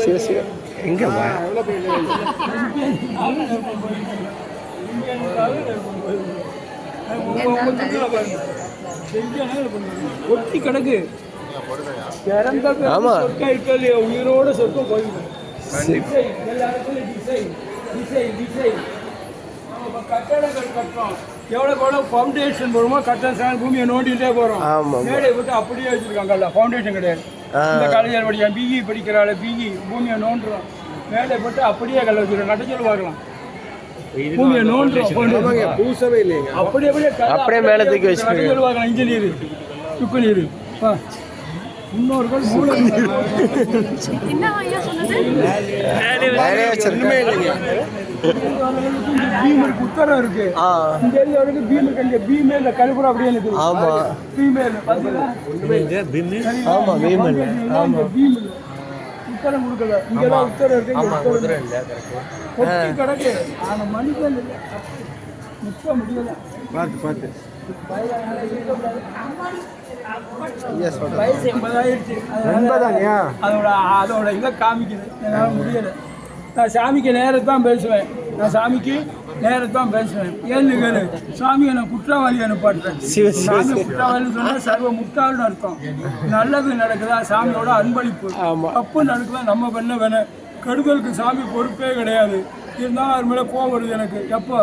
சிவ சிவ எங்கே ஒட்டி கிடக்கு. ஆமா. உயிரோட சொர்க்கம் போயிடும். கட்டடங்கள் கட்டுறோம். எவ்வளோ எவ்வளோ ஃபவுண்டேஷன் போடுமோ கட்டடம் சார் பூமியை நோண்டிகிட்டே போகிறோம். மேடை விட்டு அப்படியே வச்சுருக்காங்கல்ல ஃபவுண்டேஷன் கிடையாது. ஆ. இந்த காலேஜில் படிக்கான் பிஇ படிக்கிறாள் பிஇ பூமியை நோண்டுறோம். மேடை போட்டு அப்படியே கல்ல வச்சுருக்கோம் நட்ட சொல்லி பார்க்கலாம் பூமியை நோண்டுறோம். பூசவே இல்லைங்க. அப்படியே அப்படியே அப்படியே மேல தூக்கி வச்சிருக்காங்க. நட்ட சொல்லி பார்க்கலாம் இன்ஜினியர் சுக்கு நீர் முன்னோர்கள் மூளை என்ன ஐயா சொன்னது? நிறைய வச்சிருக்கேன் இல்லைங்க. பீம் இருக்கு. உத்தரம் இருக்கு இங்க இருந்து வரைக்கும் பீம் இருக்கு இங்க பீமே அப்படியே நிக்குது. ஆமா. பீமே பாத்தீங்களா ஆமா பீம் இல்ல ஆமா. பீம் இல்ல உத்தரம் கொடுக்கல. இங்க தான் உத்தரம் இருக்கு இங்க உத்தரம் இல்ல கொட்டி கிடக்கு. ஆனா மனுஷன் இல்ல. நிக்க முடியல பார்த்து பார்த்து. வயசு எண்பதாயிருச்சு அதனால எண்பதாங்கய்யா அதோட அதோட இதை காமிக்குது. என்னால் முடியல. நான் சாமிக்கு நேரத்தான் பேசுவேன். நான் சாமிக்கு நேரத்தான் பேசுவேன். ஏன்னு கேளு. சாமியை நான் குற்றவாளி சிவ சாமி சிவ குற்றவாளின்னு சொன்னா சர்வ முட்டாள்னு அர்த்தம். நல்லது நடக்குதா? சாமியோட அன்பளிப்பு. தப்பு நடக்குதா? நம்ம பண்ண வேணும் கெடுதலுக்கு சாமி பொறுப்பே கிடையாது. இருந்தாலும் அவர் மேலே கோவம் வருது எனக்கு. எப்போ?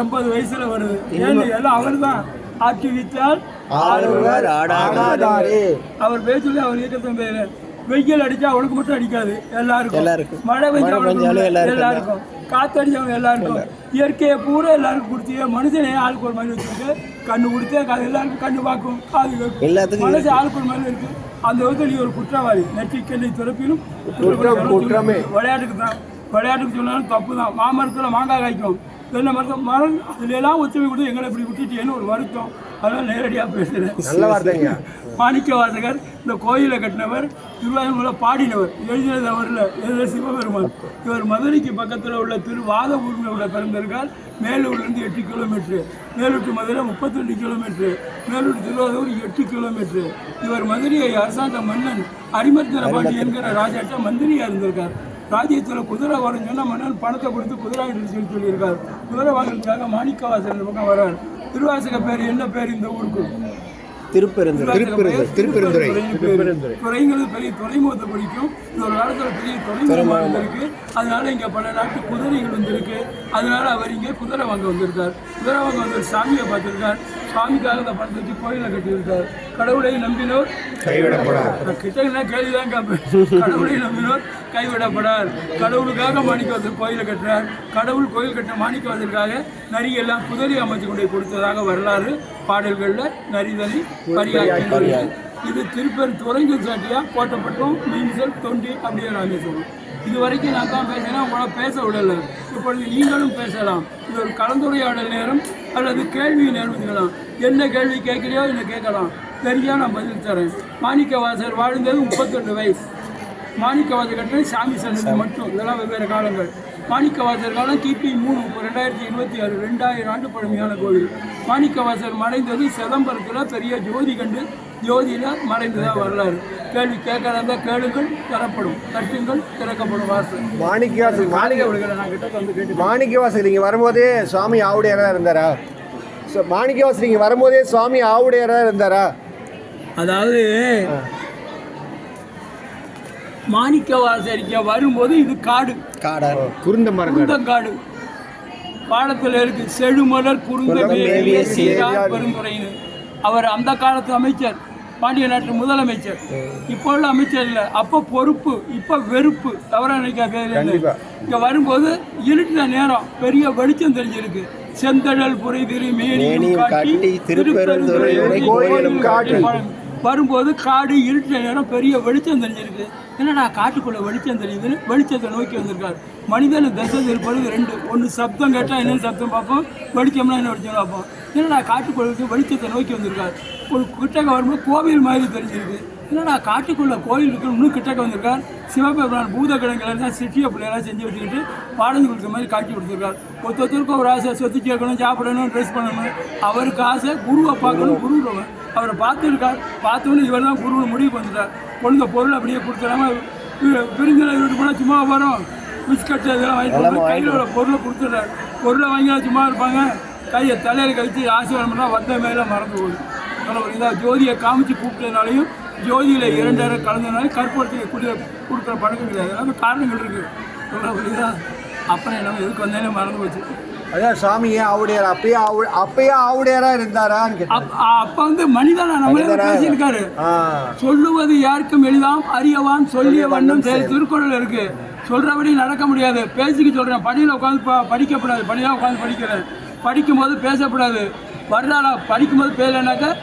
எண்பது வயசுல வருது. ஏன்னு எல்லாம் அவர் தான் ஆட்சி வித்தால் ஆளுவர் ஆடாதாரே அவர் பேச்சுல அவர் இயக்கத்தின் பேரு. வெயில் அடிச்சா அவனுக்கு மட்டும் அடிக்காது எல்லாருக்கும். எல்லாருக்கும். மழை பெஞ்சாலும் எல்லாருக்கும் காத்து அடிச்சவங்க எல்லாருக்கும். இயற்கையை பூரா எல்லாருக்கும் கொடுத்தியே மனுஷனே ஆளுக்கு ஒரு மாதிரி வச்சிருக்கு. கண்ணு கொடுத்தே எல்லாருக்கும் கண்ணு பார்க்கும் காது கேட்கும். எல்லாத்துக்கும் மனசு ஆளுக்கு ஒரு மாதிரி இருக்கு. அந்த விதத்தில் நீ ஒரு குற்றவாளி. நெற்றிக்கல்லை துறப்பிலும். விளையாட்டுக்கு தான். விளையாட்டுக்கு சொன்னாலும் தப்பு தான் மாமரத்தில் மாங்காய் காய்க்கும். தென்னை மரத்தில் மரம் அதுல எல்லாம் ஒத்துமை கொடுத்து எங்களை இப்படி விட்டுட்டேன்னு ஒரு வருத்தம். அதெல்லாம் நேரடியாக பேசுகிறேன் நல்ல வார்த்தைங்க. மாணிக்க வாசகர் இந்த கோயிலை கட்டினவர் திருவாயூர்ல பாடினவர் எழுதினது அவரில் எழுத சிவபெருமான். இவர் மதுரைக்கு பக்கத்தில் உள்ள திருவாதபூர்ல உள்ள பிறந்திருக்கார். மேலூர்லேருந்து எட்டு கிலோமீட்ரு மேலூர் to மதுரை முப்பத்தெண்டு கிலோமீட்ரு மேலூர் திருவாரூர் எட்டு கிலோமீட்ரு இவர் மதுரையை அரசாங்க மன்னன் அரிமர்த்தன பாண்டி என்கிற ராஜாட்ட மந்திரியாக இருந்திருக்கார். ராஜ்யத்தில் குதிரை வரணும்னு சொன்னா மன்னன் பணத்தை கொடுத்து குதிரை வாங்கிட்டு சொல்லி சொல்லியிருக்கார். குதிரை வாங்குறதுக்காக மாணிக்கவாசல் இந்த பக்கம் வர்றார் திருவாசக பேர் என்ன பேர் இந்த ஊருக்கு? திருப்பெருந்துறை. துறைங்கிறது பெரிய துறைமுகத்தை பிடிக்கும். இது ஒரு காலத்தில் பெரிய துறைமுகமாக இருந்திருக்கு அதனால இங்கே பல நாட்டு குதிரைகள் வந்திருக்கு. அதனால அவர் இங்கே குதிரை வாங்க வந்திருக்கார். குதிரை வாங்க வந்து சாமியை பார்த்திருக்கார். சாமிக்காக இந்த பணத்தை வச்சு கோயிலை கட்டியிருக்கார். கடவுளை நம்பினோர் கைவிடப்படாது. கிட்டா கேள்விதான் கடவுளை நம்பினோர் கைவிடப்படார் கடவுளுக்காக மாணிக்கவாசல் கோயிலை கட்டுறார் கடவுள் கோயில் கட்ட மாணிக்கவாசலுக்காக நரியெல்லாம் குதிரை அமைச்சு கொண்டு கொடுத்ததாக வரலாறு பாடல்களில் நரிதனி பரியாற்றி இது திருப்பெரும் துறைஞ்சல் சாட்டியா கோட்டப்பட்டம் மீன்சல் தொண்டி அப்படியே ராமேஸ்வரம் இது வரைக்கும் நான் தான் பேசினேன் உங்களை பேச விடல. இப்பொழுது நீங்களும் பேசலாம். இது ஒரு கலந்துரையாடல் நேரம் அல்லது கேள்வி நேரம் என்ன கேள்வி கேட்குறியோ என்ன கேட்கலாம். தெரிஞ்சா நான் பதில் தரேன். மாணிக்கவாசர் வாழ்ந்தது முப்பத்தெண்டு வயசு. மாணிக்கவாசர் கட்டினது சாமி. சன்னதி மட்டும். இதெல்லாம் வெவ்வேறு காலங்கள். மாணிக்கவாசர் காலம் கிபி மூணு ரெண்டாயிரத்தி இருபத்தி ஆறு ரெண்டாயிரம் ஆண்டு பழமையான கோவில். மாணிக்கவாசர் மறைந்தது சிதம்பரத்தில் பெரிய ஜோதி கண்டு ஜோதியில் மறைந்ததா வரலாறு. கேள்வி கேட்கறதா கேளுங்கள் தரப்படும். தட்டுங்கள் திறக்கப்படும் வாசல். மாணிக்கவாசல் மாணிக்க மாணிக்கவாசல் இங்கே வரும்போதே சுவாமி ஆவுடையராக இருந்தாரா? மாணிக்கவாசல் இங்கே வரும்போதே சுவாமி ஆவுடையராக இருந்தாரா? அதாவது மாணிக்கவாசரிக்க வரும்போது இது காடு. காடா. குருந்த மரம் குருந்தங்காடு பாடத்தில் இருக்கு. செழுமலர் குறுந்த மேவிய சீரார் பெருந்துறைன்னு அவர் அந்த காலத்து அமைச்சர் பாண்டிய நாட்டு முதலமைச்சர். இப்போ உள்ள அமைச்சர் இல்லை. அப்போ பொறுப்பு இப்போ வெறுப்பு. தவறா நினைக்காது. இங்கே வரும்போது இருட்டின நேரம். பெரிய வெளிச்சம் தெரிஞ்சிருக்கு. செந்தழல் புரை திரு மேனியும் காட்டி திருப்பெருந்துறை கோயிலும் காட்டி. வரும்போது காடு இருட்டுற நேரம் பெரிய வெளிச்சம் தெரிஞ்சிருக்கு. என்னடா காட்டுக்குள்ள வெளிச்சம் தெரியுதுன்னு வெளிச்சத்தை நோக்கி வந்திருக்காரு. மனிதன் தசை இருப்பது ரெண்டு ஒன்று சப்தம் கேட்டால் என்ன சப்தம் பார்ப்போம். வெளிச்சம்னா என்ன வெளிச்சம் பார்ப்போம். என்னடா காட்டுக்குள்ளே வெளிச்சத்தை நோக்கி வந்திருக்காரு? ஒரு கிட்டக்க வரும்போது கோவில் மாதிரி தெரிஞ்சிருக்கு. என்னடா காட்டுக்குள்ள கோயில் இருக்கு இன்னும் கிட்டக்க வந்திருக்கார். சிவபெருமான் பூத கிழங்குல தான் சிட்டிய பிள்ளையெல்லாம் செஞ்சு வச்சுக்கிட்டு பாடம் கொடுக்குற மாதிரி காட்சி கொடுத்துருக்கார். ஒருத்தருக்கும் ஒரு ஆசை சொத்து கேட்கணும் சாப்பிடணும் ட்ரெஸ் பண்ணணும். அவருக்கு ஆசை குருவை பார்க்கணும் குருவை அவரை பார்த்துருக்கார். பார்த்தோன்னு இவர் தான் குருவை முடிவு பண்ணிட்டார். கொண்ட பொருள் அப்படியே கொடுத்துடாம விருந்தினர் வீட்டு போனால் சும்மா வரும் பிஸ்கட் இதெல்லாம் வாங்கிட்டு வந்து கையில் உள்ள பொருளை கொடுத்துட்றாரு. பொருளை வாங்கினா சும்மா இருப்பாங்க. கையை தலையில் கழிச்சு ஆசீர்வாதம் பண்ணால் வந்த மேலே மறந்து போகுது. அதனால புரியுதா ஜோதியை காமிச்சு கூப்பிட்டதுனாலையும் ஜோதியில் இரண்டரை கலந்ததுனாலையும் கற்பூரத்துக்கு குடி கொடுக்குற பழக்கம் கிடையாது. எல்லாமே காரணங்கள் இருக்குது சொல்ல புரியுதா? அப்புறம் என்ன எதுக்கு வந்தேனே மறந்து போச்சு. அதான் சாமி ஏன் ஆவுடையார்? அப்பயே ஆவு அப்பயே ஆவுடையாரா இருந்தாரான்னு அப்போ வந்து மனிதனா? நம்மளே? பேசியிருக்காரு. சொல்லுவது யாருக்கும் எளிதாம் அறியவான் சொல்லிய வண்ணம் திருக்குறள் இருக்கு. சொல்றபடி நடக்க முடியாது. பேசிக்க சொல்றேன். பணியில் உட்காந்து ப- படிக்கப்படாது. பணியாக உட்காந்து படிக்கிறேன். படிக்கும்போது பேசக்கூடாது வருடாளா படிக்கும்போது பேசலைனாக்க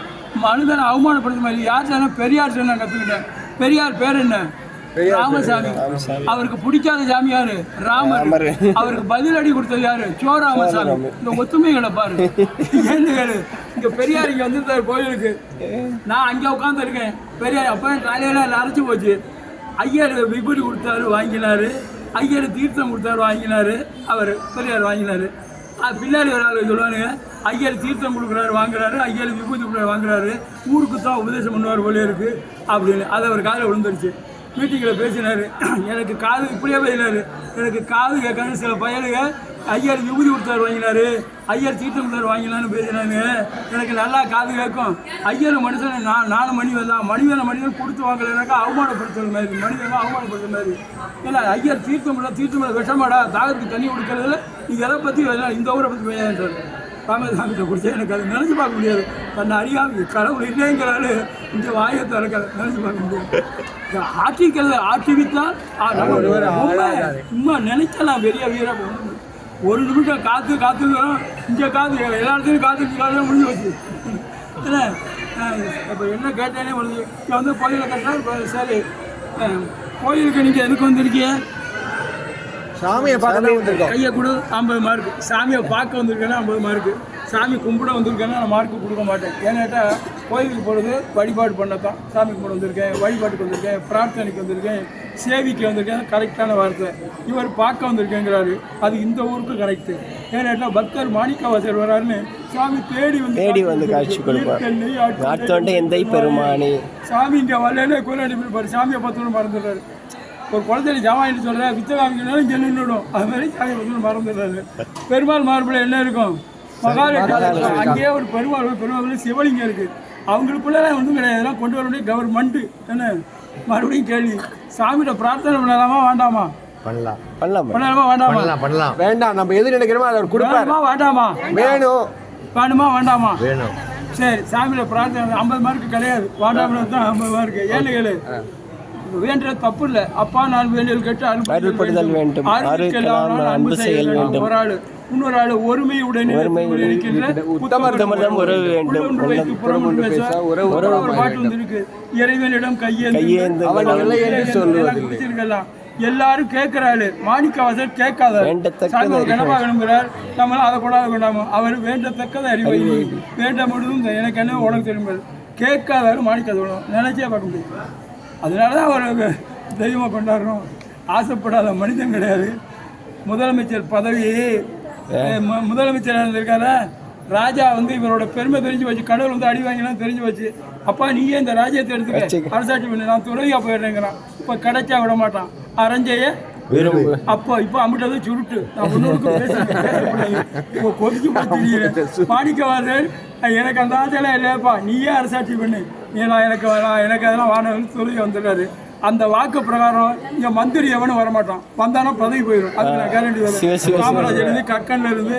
மனிதனை அவமானப்படுத்த மாதிரி. யார் சொன்னா பெரியார் நான் கற்றுக்கிட்டேன் பெரியார் பேர் என்ன? ராமசாமி. அவருக்கு பிடிக்காத சாமி யாரு ராமர். அவருக்கு பதில் அடி கொடுத்தது யாரு? சோ ராமசாமி இந்த ஒத்துமைகளை பாரு. ஏன்னு கேளு. இங்க பெரியார் இங்க வந்திருந்தாரு கோயிலுக்கு. நான் அங்கே உட்காந்துருக்கேன் பெரியார் அப்போ தலையெல்லாம் அரைச்சி போச்சு. ஐயர் விபூதி கொடுத்தாரு வாங்கினாரு. ஐயர் தீர்த்தம் கொடுத்தாரு வாங்கினாரு. அவர் பெரியார் வாங்கினாரு. பின்னாடி ஒரு ஆள் சொல்லுவானுங்க. ஐயர் தீர்த்தம் கொடுக்குறாரு வாங்குறாரு ஐயர் விபூதி கொடுக்குறாரு வாங்குறாரு. ஊருக்கு தான் உபதேசம் பண்ணுவார் போல இருக்கு அப்படின்னு. அது அவர் காதில் விழுந்துருச்சு. மீட்டிங்கில் பேசினார். எனக்கு காது இப்படியே பேசினார் எனக்கு காது கேட்காது சில பயலுங்க ஐயர் விபூதி கொடுத்தாரு வாங்கினாரு. ஐயர் தீர்த்தம் கொடுத்தார் வாங்கினான்னு பேசினாங்க. எனக்கு நல்லா காது கேட்கும். ஐயர் மனுஷன் நான் நாலு மணி வந்தான் மணிவேல மனிதன் கொடுத்து வாங்கலைனாக்கா அவமானப்படுத்துற மாதிரி மனிதன் அவமானப்படுத்துற மாதிரி. இல்லை ஐயர் தீர்த்தம் இல்லை தீர்த்தம் இல்லை விஷமாடா தாகத்துக்கு தண்ணி கொடுக்கறதுல நீங்கள் எதை பற்றி இந்த ஊரை பற்றி பேசுறாரு ராமசாமிகிட்ட குடிச்சா எனக்கு அது நினச்சி பார்க்க முடியாது. தன்னை அறியாம கடவுள் இல்லைங்கிறாரு. இந்த வாயை திறக்கல நினச்சி பார்க்க முடியாது. இந்த ஆட்சிக்கிறது ஆட்சிவித்தால் ஆ, நம்ம உண்மை சும்மா நினைக்கலாம் பெரிய வீர ஒரு நிமிஷம் காற்று காற்று இங்கே காற்று எல்லா இடத்துலையும் காற்று காற்று முடிஞ்சு வச்சு என்ன? இப்போ என்ன கேட்டேனே முடிஞ்சு இப்போ வந்து கோயிலை கட்டினா சரி. கோயிலுக்கு நீங்கள் எதுக்கு வந்திருக்கீங்க? சாமியை பார்க்க வந்திருக்கோம். கையை கொடு ஐம்பது மார்க் சாமியை பார்க்க வந்திருக்கேன்னா ஐம்பது மார்க்கு சாமி கும்பிட வந்திருக்கேன்னா நான் மார்க்கு கொடுக்க மாட்டேன். ஏன்னாட்டா கோயிலுக்கு போகிறது வழிபாடு பண்ணத்தான். சாமி கும்பிட வந்திருக்கேன் வழிபாட்டுக்கு வந்திருக்கேன் பிரார்த்தனைக்கு வந்திருக்கேன் சேவிக்கு வந்திருக்கேன். கரெக்டான வார்த்தை. இவர் பார்க்க வந்திருக்கேங்கிறாரு. அது இந்த ஊருக்கு கரெக்டு ஏன்னாட்டா பக்தர் மாணிக்கவாசர் வராருன்னு சாமி தேடி வந்து தேடி வந்து காட்சி கொடுப்பார். நாட்டோண்ட எந்தை பெருமானி. சாமி இங்கே வரலன்னு கொண்டாடி போயிருப்பாரு சாமியை பார்த்தோன்னு மறந்துடுறாரு. ஒரு குழந்தைய ஜாமான் சொல்கிறேன் வித்த காமிக்கணும் நின்றுடும் அது மாதிரி சாமியை பார்த்தோன்னு மறந்துடுறாரு. பெருமாள் மார்பில் என்ன இருக்கும்? மகாலட்சுமி அங்கேயே ஒரு பெருமாள் பெருமாள் சிவலிங்கம் இருக்குது அவங்களுக்குள்ள ஒன்றும் கிடையாது. இதெல்லாம் கொண்டு வர வேண்டிய கவர்மெண்ட்டு என்ன? மறுபடியும் கேள்வி. சாமிகிட்ட பிரார்த்தனை பண்ணலாமா வேண்டாமா? பண்ணலாம். பண்ணலாம். பண்ணலாமா வேண்டாமா? பண்ணலாம் வேண்டாம். நம்ம எது நினைக்கிறோமோ அதை அவர் கொடுப்பார். வேணுமா வேண்டாமா? வேணும். வேணுமா வேண்டாமா? வேணும். சரி சாமியில் பிரார்த்தனை. ஐம்பது மார்க் கிடையாது. வாண்டாமல் தான் ஐம்பது மார்க் ஏழு ஏழு. வேண்டது தப்பு இல்லை அப்பா நான் வேண்டியல் கேட்டு அருள்படுதல் வேண்டும். அருளுக்கெல்லாம் நான் அன்பு செய்ய வேண்டும். ஒரு ஆளு இன்னொரு ஆளு ஒருமையுடனே இருக்கின்ற உத்தமர் உத்தமரிடம் உறவு வேண்டும். உள்ளொன்று வைத்து புறமொன்று பேச உறவு ஒரு ஒரு பாட்டு வந்திருக்கு. இறைவனிடம் கையேந்து அவன் சொல்லுவதில்லை. எல்லாரும் கேட்கிறாரு மாணிக்கவாசர் கேட்காத. கனவாகணுங்கிறார் நம்ம அதை கொண்டாட வேண்டாமோ. அவர் வேண்டத்தக்கது அறிவை. வேண்ட முழுதும் எனக்கு என்ன உனக்கு திரும்ப கேட்காதாரு மாணிக்காத நினைச்சே பார்க்க முடியும் அதனால தான் அவர் தெய்வமாக கொண்டாடுறோம். ஆசைப்படாத மனிதன் கிடையாது. முதலமைச்சர் பதவி அஹ், மு- முதலமைச்சராக இருந்திருக்காரா? ராஜா வந்து இவரோட பெருமை தெரிஞ்சு வச்சு கடவுள் வந்து அடி வாங்கினா தெரிஞ்சு வச்சு அப்பா நீயே இந்த ராஜ்யத்தை எடுத்துக்க. அரசாட்சி பண்ணி. நான் துறையா போயிடுறேங்கிறான். இப்போ கிடைச்சா விட மாட்டான் அரஞ்சைய அப்போ இப்போ அம்பிட்டது சுருட்டு. நான் முன்னோருக்கு பேசக்கூடாது. இப்போ கொதிச்சு பார்த்துக்கிறேன் மாணிக்கவாசன் எனக்கு அந்த ஆசையெல்லாம் இல்லையாப்பா. நீயே அரசாட்சி பண்ணு. நீ நான் எனக்கு வேணாம் எனக்கு அதெல்லாம் வானவன் சொல்லி வந்துடுறாரு. அந்த வாக்கு பிரகாரம் இங்கே மந்திரி எவனும் வரமாட்டான். வந்தானா பதவி போயிடும் அதுக்கு நான் கேரண்டி சிவ. காமராஜர் இருந்து கக்கன்ல இருந்து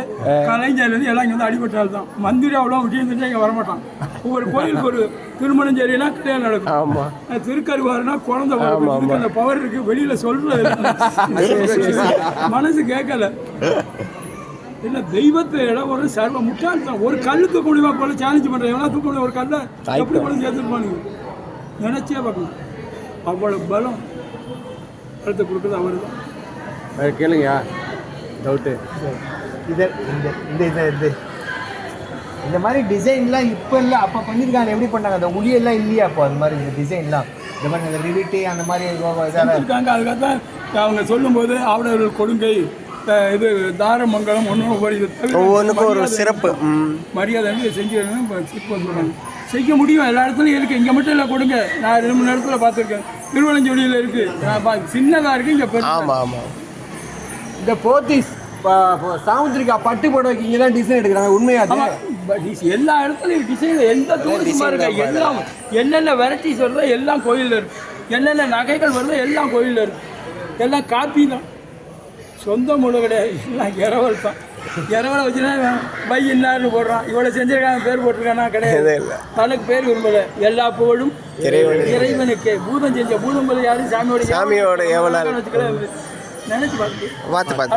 கலைஞர்ல இருந்து எல்லாம் இங்கே வந்து அடிபட்டால் தான். மந்திரி அவ்வளோ தெரிஞ்சா இங்கே வரமாட்டான். ஒவ்வொரு கோயிலுக்கு ஒரு திருமணம் சரினா கல்யாணம் நடக்கும். ஆமா. திருக்கருவாருன்னா குழந்தை வரும். அந்த பவர் இருக்கு. வெளியில சொல்றது. மனசு கேட்கல. இல்ல தெய்வத்தை இடம் ஒரு சர்வ முட்டாள்தான் ஒரு கல்லு தூக்க முடியுமா போல சேலஞ்ச் பண்றேன். எவ்வளோ தூக்க முடியும் ஒரு கல்லை எப்படி போல சேர்த்துருப்பானுங்க நினைச்சே பார்க்கணும். அவ்வளவு பலம் பலத்தை கொடுக்குறது அவரு தான் அது கேளுங்க. டவுட்டு இது இந்த இந்த இந்த இது. இந்த மாதிரி டிசைன்லாம் இப்போ இல்லை அப்போ பண்ணியிருக்காங்க எப்படி பண்ணாங்க? அந்த உளியெல்லாம் இல்லையா அப்போ? அந்த மாதிரி இந்த டிசைன்லாம் இந்த மாதிரி அந்த ரிவிட்டு அந்த மாதிரி இருக்காங்க அதுக்காக தான் அவங்க சொல்லும்போது ஆவணர்கள் கொடுங்கை இது தாரமங்கலம் இது தவிர ஒவ்வொன்றுக்கும் ஒரு மரியாதை சிறப்பு. மரியாதை செஞ்சு சிற்பம் சொல்கிறாங்க செய்ய முடியும். எல்லா இடத்துலையும் இருக்குது இங்கே மட்டும் இல்லை கொடுங்க. நான் ரெண்டு மூணு இடத்துல பார்த்துருக்கேன். திருவள்ளஞ்சோடியில் இருக்கு. நான் பா- சின்னதா இருக்கு. இங்க பெருசா ஆமாம் ஆமாம் இந்த போத்தீஸ் சாமுத்திரிக்கா பட்டு புடவைக்கு இங்கே தான் டிசைன் எடுக்கிறாங்க. உண்மையா அது? ஆமா, but is- எல்லா இடத்துலையும் டிசைன் எந்த டூரிஸ்ட் இருக்கா எல்லாம் என்னென்ன வெரைட்டிஸ் வருதோ எல்லாம் கோயிலில் இருக்கு. என்னென்ன நகைகள் வருதோ எல்லாம் கோயிலில் இருக்கு. எல்லாம் காப்பி தான். சொந்த மூலம் கிடையாது எல்லாம் இரவல் தான். இரவலை வச்சுனா பை இன்னார்னு போடுறான். இவ்வளோ செஞ்சிருக்காங்க பேர் போட்டிருக்கானா கிடையாது. தனக்கு பேர் விரும்பல. எல்லா புகழும் இறைவனுக்கு. பூதம் செஞ்ச பூதம் யாரும் சாமியோட சாமியோட. வச்சுக்கலாம் நினைச்சு பார்த்து பார்த்து பார்த்து.